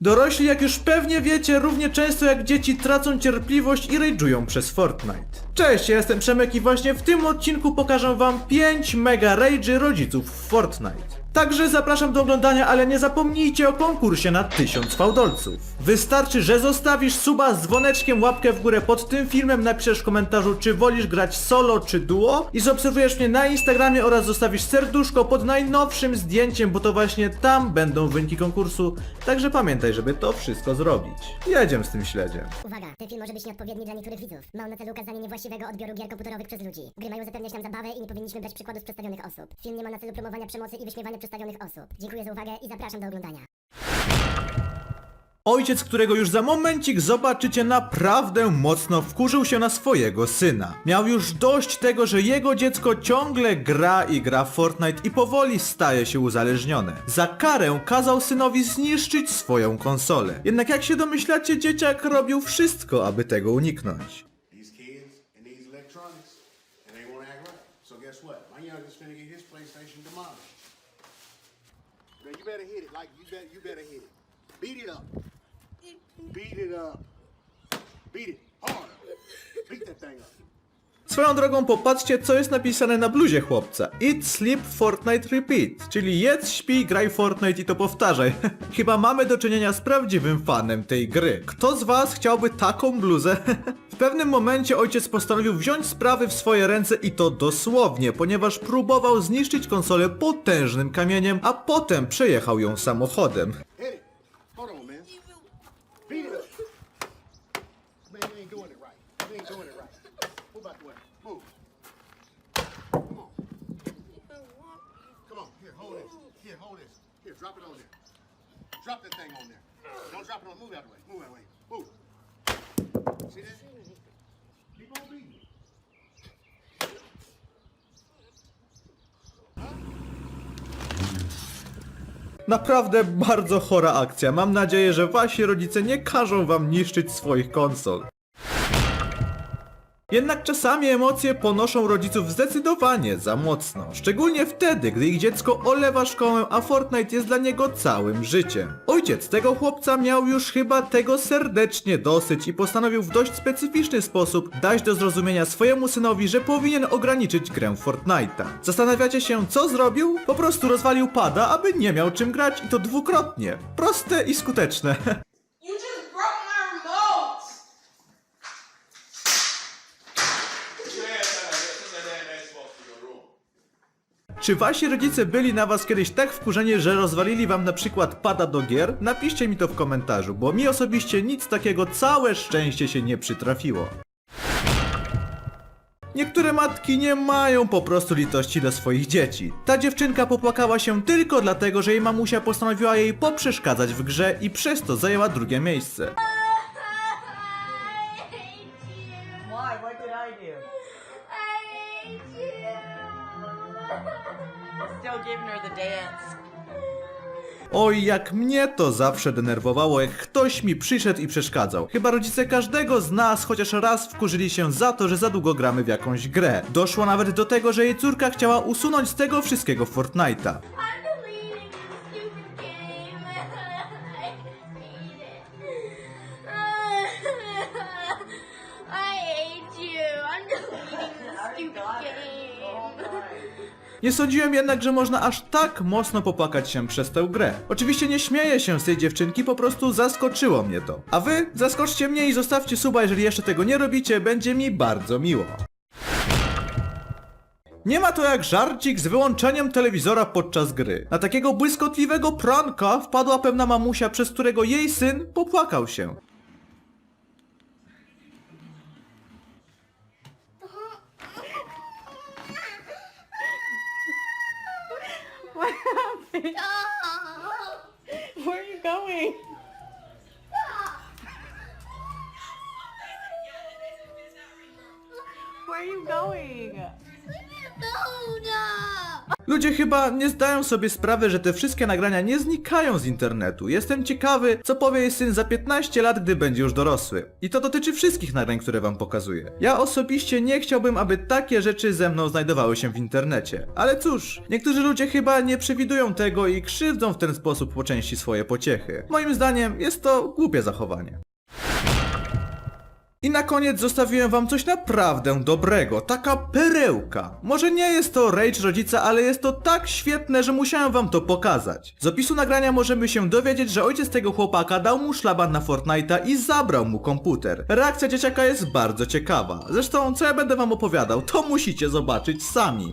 Dorośli, jak już pewnie wiecie, równie często jak dzieci tracą cierpliwość i rage'ują przez Fortnite. Cześć, ja jestem Przemek i właśnie w tym odcinku pokażę wam 5 mega rage'y rodziców w Fortnite. Także zapraszam do oglądania, ale nie zapomnijcie o konkursie na 1000 fałdolców. Wystarczy, że zostawisz suba z dzwoneczkiem, łapkę w górę pod tym filmem, napiszesz w komentarzu, czy wolisz grać solo czy duo i zaobserwujesz mnie na Instagramie oraz zostawisz serduszko pod najnowszym zdjęciem, bo to właśnie tam będą wyniki konkursu. Także pamiętaj, żeby to wszystko zrobić. Jedziemy z tym śledziem. Uwaga, ten film może być nieodpowiedni dla niektórych widzów. Ma on na celu ukazanie niewłaściwego odbioru gier komputerowych przez ludzi. Gry mają zapewniać nam zabawę i nie powinniśmy brać przykładu z przedstawionych osób. Film nie ma na celu promowania przemocy i wyśmiewania przedstawionych osób. Dziękuję za uwagę i zapraszam do oglądania. Ojciec, którego już za momencik zobaczycie, naprawdę mocno wkurzył się na swojego syna. Miał już dość tego, że jego dziecko ciągle gra i gra w Fortnite i powoli staje się uzależnione. Za karę kazał synowi zniszczyć swoją konsolę. Jednak jak się domyślacie, dzieciak robił wszystko, aby tego uniknąć. these kids and these electronics, and they won't act right. So guess what? My youngest finna get his PlayStation demolished. You better hit it like you bet. You better hit it. Beat it up. Beat it up. Beat it harder. Beat that thing up. Swoją drogą popatrzcie co jest napisane na bluzie chłopca. Eat, sleep, Fortnite, repeat. Czyli jedz, śpi, graj Fortnite i to powtarzaj. Chyba mamy do czynienia z prawdziwym fanem tej gry. Kto z was chciałby taką bluzę? pewnym momencie ojciec postanowił wziąć sprawy w swoje ręce i to dosłownie, ponieważ próbował zniszczyć konsolę potężnym kamieniem, a potem przejechał ją samochodem. Drop it on there. Drop that thing on there. Don't drop it on. Move out the way. Move out the way. Move. See that? Keep on beating. it. Naprawdę bardzo chora akcja. Mam nadzieję, że wasi rodzice nie każą wam niszczyć swoich konsol. Jednak czasami emocje ponoszą rodziców zdecydowanie za mocno. Szczególnie wtedy, gdy ich dziecko olewa szkołę, a Fortnite jest dla niego całym życiem. Ojciec tego chłopca miał już chyba tego serdecznie dosyć i postanowił w dość specyficzny sposób dać do zrozumienia swojemu synowi, że powinien ograniczyć grę Fortnite'a. Zastanawiacie się, co zrobił? Po prostu rozwalił pada, aby nie miał czym grać i to dwukrotnie. Proste i skuteczne. You just broke my remote. Czy wasi rodzice byli na was kiedyś tak wkurzeni, że rozwalili wam na przykład pada do gier? Napiszcie mi to w komentarzu, bo mi osobiście nic takiego całe szczęście się nie przytrafiło. Niektóre matki nie mają po prostu litości dla swoich dzieci. Ta dziewczynka popłakała się tylko dlatego, że jej mamusia postanowiła jej poprzeszkadzać w grze i przez to zajęła drugie miejsce. Why? What did I do? Still giving her the dance. Oj, jak mnie to zawsze denerwowało, jak ktoś mi przyszedł i przeszkadzał. Chyba rodzice każdego z nas chociaż raz wkurzyli się za to, że za długo gramy w jakąś grę. Doszło nawet do tego, że jej córka chciała usunąć z tego wszystkiego Fortnite'a. Nie sądziłem jednak, że można aż tak mocno popłakać się przez tę grę. Oczywiście nie śmieję się z tej dziewczynki, po prostu zaskoczyło mnie to. A wy zaskoczcie mnie i zostawcie suba, jeżeli jeszcze tego nie robicie, będzie mi bardzo miło. Nie ma to jak żarcik z wyłączeniem telewizora podczas gry. Na takiego błyskotliwego pranka wpadła pewna mamusia, przez którego jej syn popłakał się. Where are you going? Where are you going? Ludzie chyba nie zdają sobie sprawy, że te wszystkie nagrania nie znikają z internetu. Jestem ciekawy, co powie jej syn za 15 lat, gdy będzie już dorosły. I to dotyczy wszystkich nagrań, które wam pokazuję. Ja osobiście nie chciałbym, aby takie rzeczy ze mną znajdowały się w internecie. Ale cóż, niektórzy ludzie chyba nie przewidują tego i krzywdzą w ten sposób po części swoje pociechy. Moim zdaniem jest to głupie zachowanie. I na koniec zostawiłem wam coś naprawdę dobrego, taka perełka. Może nie jest to rage rodzica, ale jest to tak świetne, że musiałem wam to pokazać. Z opisu nagrania możemy się dowiedzieć, że ojciec tego chłopaka dał mu szlaban na Fortnite'a i zabrał mu komputer. Reakcja dzieciaka jest bardzo ciekawa. Zresztą, co ja będę wam opowiadał, to musicie zobaczyć sami.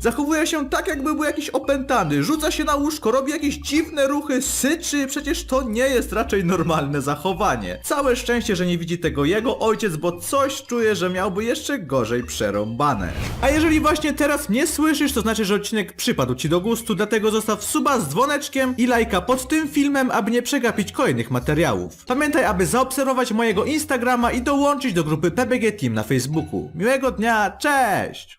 Zachowuje się tak, jakby był jakiś opętany, rzuca się na łóżko, robi jakieś dziwne ruchy, syczy, przecież to nie jest raczej normalne zachowanie. Całe szczęście, że nie widzi tego jego ojciec, bo coś czuje, że miałby jeszcze gorzej przerąbane. A jeżeli właśnie teraz mnie słyszysz, to znaczy, że odcinek przypadł ci do gustu, dlatego zostaw suba z dzwoneczkiem i lajka pod tym filmem, aby nie przegapić kolejnych materiałów. Pamiętaj, aby zaobserwować mojego Instagrama i dołączyć do grupy PBG Team na Facebooku. Miłego dnia, cześć!